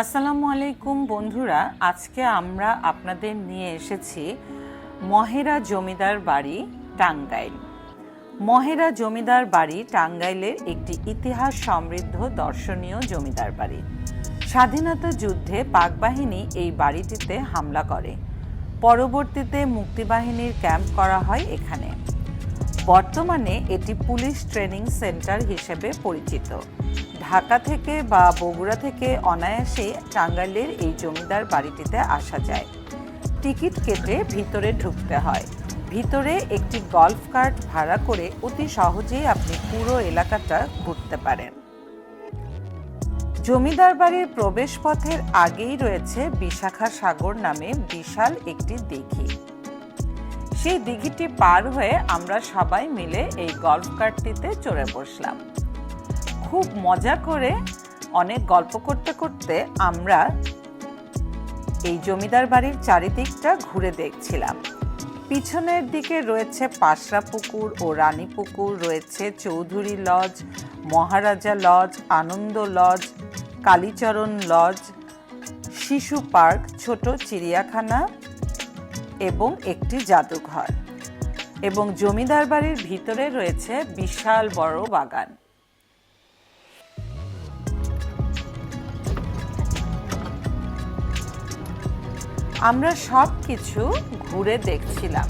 আসসালামু আলাইকুম বন্ধুরা, আজকে আমরা আপনাদের নিয়ে এসেছি মহেরা জমিদার বাড়ি টাঙ্গাইল। মহেরা জমিদার বাড়ি টাঙ্গাইলের একটি ইতিহাস সমৃদ্ধ দর্শনীয় জমিদার বাড়ি। স্বাধীনতা যুদ্ধে পাকবাহিনী এই বাড়িটিতে হামলা করে। পরবর্তীতে মুক্তিবাহিনীর ক্যাম্প করা হয় এখানে। বর্তমানে এটি পুলিশ ট্রেনিং সেন্টার হিসেবে পরিচিত। ঢাকা থেকে বা বগুড়া থেকে অনায়াসে টাঙ্গাইলের এই জমিদার বাড়িটিতে আসা যায়। টিকিট কেটে ভিতরে ঢুকতে হয়। ভিতরে একটি গল্ফ কার্ট ভাড়া করে অতি সহজেই আপনি পুরো এলাকাটা ঘুরতে পারেন। জমিদার বাড়ির প্রবেশপথের আগেই রয়েছে বিশাখা সাগর নামে বিশাল একটি দিঘি। সেই দিঘিটি পার হয়ে আমরা সবাই মিলে এই গল্ফ কার্টটিতে চড়ে বসলাম। খুব মজা করে অনেক গল্প করতে করতে আমরা এই জমিদার বাড়ির চারিদিকটা ঘুরে দেখছিলাম। পিছনের দিকে রয়েছে পাশরা পুকুর ও রানী পুকুর, রয়েছে Chowdhury lodge, Maharaja lodge, Anand lodge, Kalicharan lodge, শিশু পার্ক, ছোট চিড়িয়াখানা এবং একটি জাদুঘর। এবং জমিদার বাড়ির ভিতরে রয়েছে বিশাল বড় বাগান। আমরা সব কিছু ঘুরে দেখছিলাম।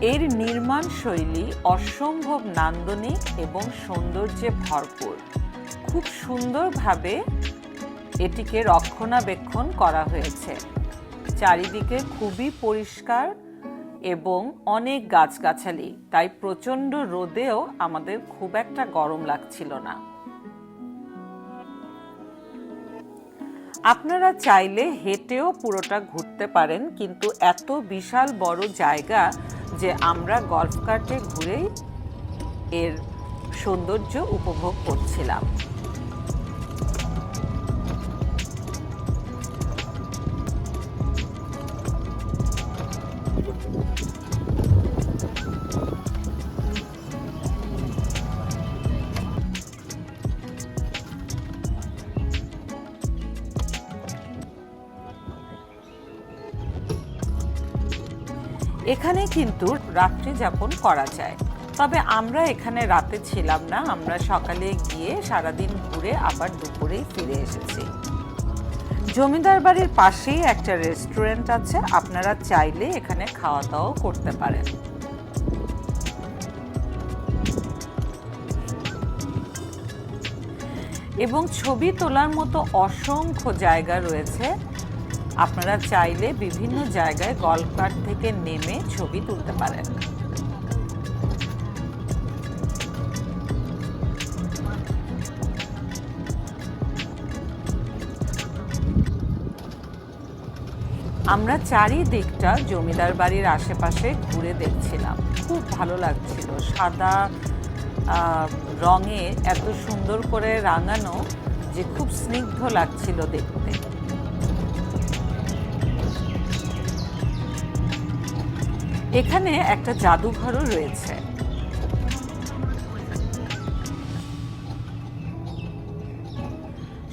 এর নির্মাণ শৈলী অসম্ভব নান্দনিক এবং সৌন্দর্যে ভরপুর। খুব সুন্দরভাবে এটিকে রক্ষণাবেক্ষণ করা হয়েছে। চারিদিকে খুবই পরিষ্কার এবং অনেক গাছগাছালি, তাই প্রচণ্ড রোদেও আমাদের খুব একটা গরম লাগছিল না। আপনারা চাইলে হেঁটেও পুরোটা ঘুরতে পারেন, কিন্তু এত বিশাল বড় জায়গা যে আমরা গল্ফ কার্টে ঘুরেই এর সৌন্দর্য উপভোগ করছিলাম। এখানে কিন্তু রাত্রি যাপন করা যায়। তবে আমরা এখানে রাতে ছিলাম না, আমরা সকালে গিয়ে সারাদিন ঘুরে আবার দুপুরেই ফিরে এসেছি। জমিদার বাড়ির পাশেই একটা রেস্টুরেন্ট আছে, আপনারা চাইলে এখানে খাওয়া দাওয়াও করতে পারেন। এবং ছবি তোলার মতো অসংখ্য জায়গা রয়েছে। আপনারা চাইলে বিভিন্ন জায়গায় গল্ফ কার্ট থেকে নেমে ছবি তুলতে পারেন। আমরা চারিদিকটা জমিদার বাড়ির আশেপাশে ঘুরে দেখছিলাম। খুব ভালো লাগছিল। সাদা রঙে এত সুন্দর করে রাঙানো যে খুব স্নিগ্ধ লাগছিল দেখতে। এখানে একটা জাদুঘরও রয়েছে।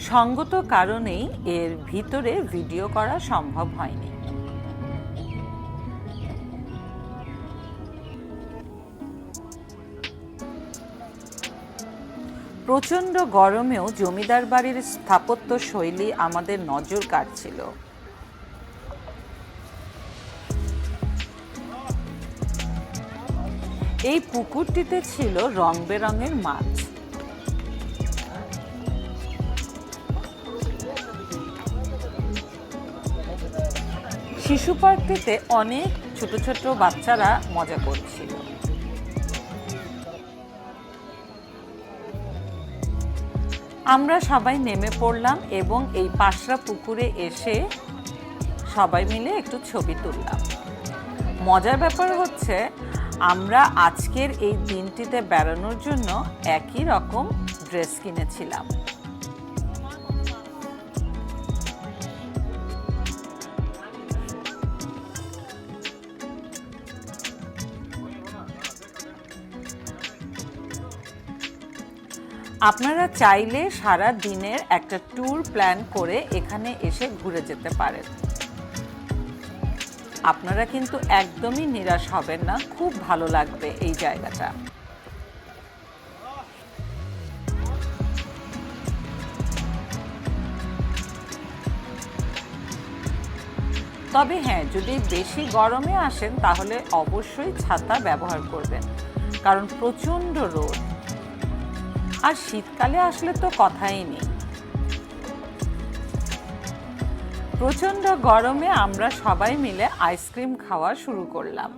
সঙ্গত কারণেই এর ভিতরে ভিডিও করা সম্ভব হয়নি। প্রচণ্ড গরমেও জমিদার বাড়ির স্থাপত্য শৈলী আমাদের নজর কাটছিল এই পুকুরটিতে ছিল রং বেরঙের মাছ। শিশু পার্কটিতে অনেক ছোট ছোট বাচ্চারা মজা করছিল। আমরা সবাই নেমে পড়লাম এবং এই পাশরা পুকুরে এসে সবাই মিলে একটু ছবি তুললাম। মজার ব্যাপার হচ্ছে আমরা আজকের এই দিনটিতে বেড়ানোর জন্য একই রকম ড্রেস কিনেছিলাম। আপনারা চাইলে সারা দিনের একটা ট্যুর প্ল্যান করে এখানে এসে ঘুরে যেতে পারেন। আপনারা কিন্তু একদমই নিরাশ হবেন না। খুব ভালো লাগবে এই জায়গাটা। তবে হ্যাঁ যদি বেশি গরমে আসেন, তাহলে অবশ্যই ছাতা ব্যবহার করবেন। কারণ প্রচণ্ড রোদ। আর শীতকালে আসলে তো কথাই নেই। প্রচণ্ড গরমে আমরা সবাই মিলে আইসক্রিম খাওয়া শুরু করলাম।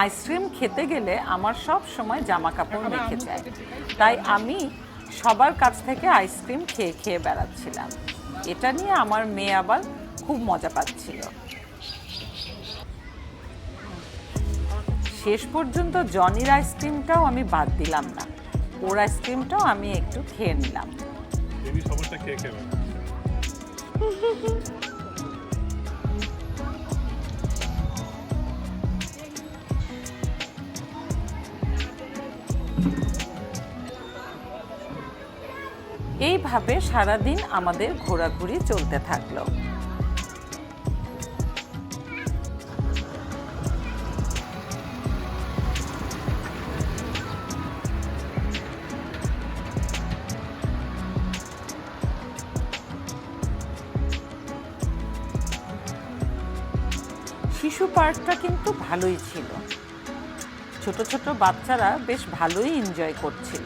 আইসক্রিম খেতে গেলে আমার সব সময় জামা কাপড় মেখে যায়। তাই আমি সবার কাছ থেকে আইসক্রিম খেয়ে খেয়ে বেড়াচ্ছিলাম। এটা নিয়ে আমার মেয়ে আবার খুব মজা পাচ্ছিল। শেষ পর্যন্ত জনির আইসক্রিমটাও আমি বাদ দিলাম না। ওর আইসক্রিমটাও আমি একটু খেয়ে নিলাম। এইভাবে সারাদিন আমাদের ঘোরাঘুরি চলতে থাকল শিশু পার্কটা কিন্তু ভালোই ছিল। ছোট ছোট বাচ্চারা বেশ ভালোই এনজয় করছিল।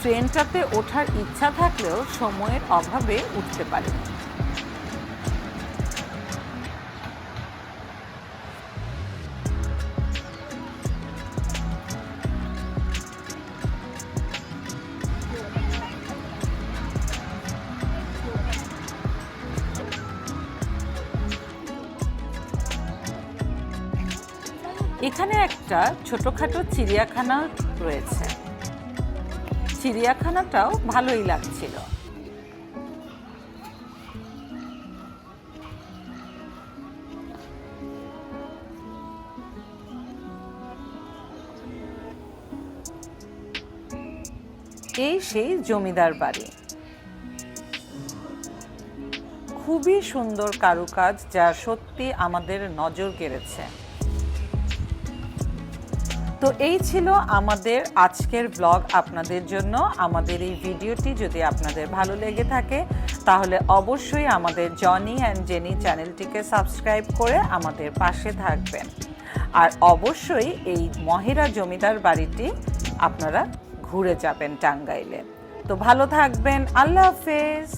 ট্রেনটাতে ওঠার ইচ্ছা থাকলেও সময়ের অভাবে উঠতে পারিনি। এখানে একটা ছোটখাটো চিড়িয়াখানা রয়েছে। চিড়িয়াখানাটাও ভালোই লাগছিল। এই সেই জমিদার বাড়ি। খুবই সুন্দর কারুকাজ, যা সত্যি আমাদের নজর কেড়েছে। তো এই ছিল আমাদের আজকের ব্লগ আপনাদের জন্য। আমাদের এই ভিডিওটি যদি আপনাদের ভালো লেগে থাকে, তাহলে অবশ্যই আমাদের জনি অ্যান্ড জেনি চ্যানেলটিকে সাবস্ক্রাইব করে আমাদের পাশে থাকবেন। আর অবশ্যই এই মহেরা জমিদার বাড়িটি আপনারা ঘুরে যাবেন টাঙ্গাইলে। তো ভালো থাকবেন, আল্লাহ হাফেজ।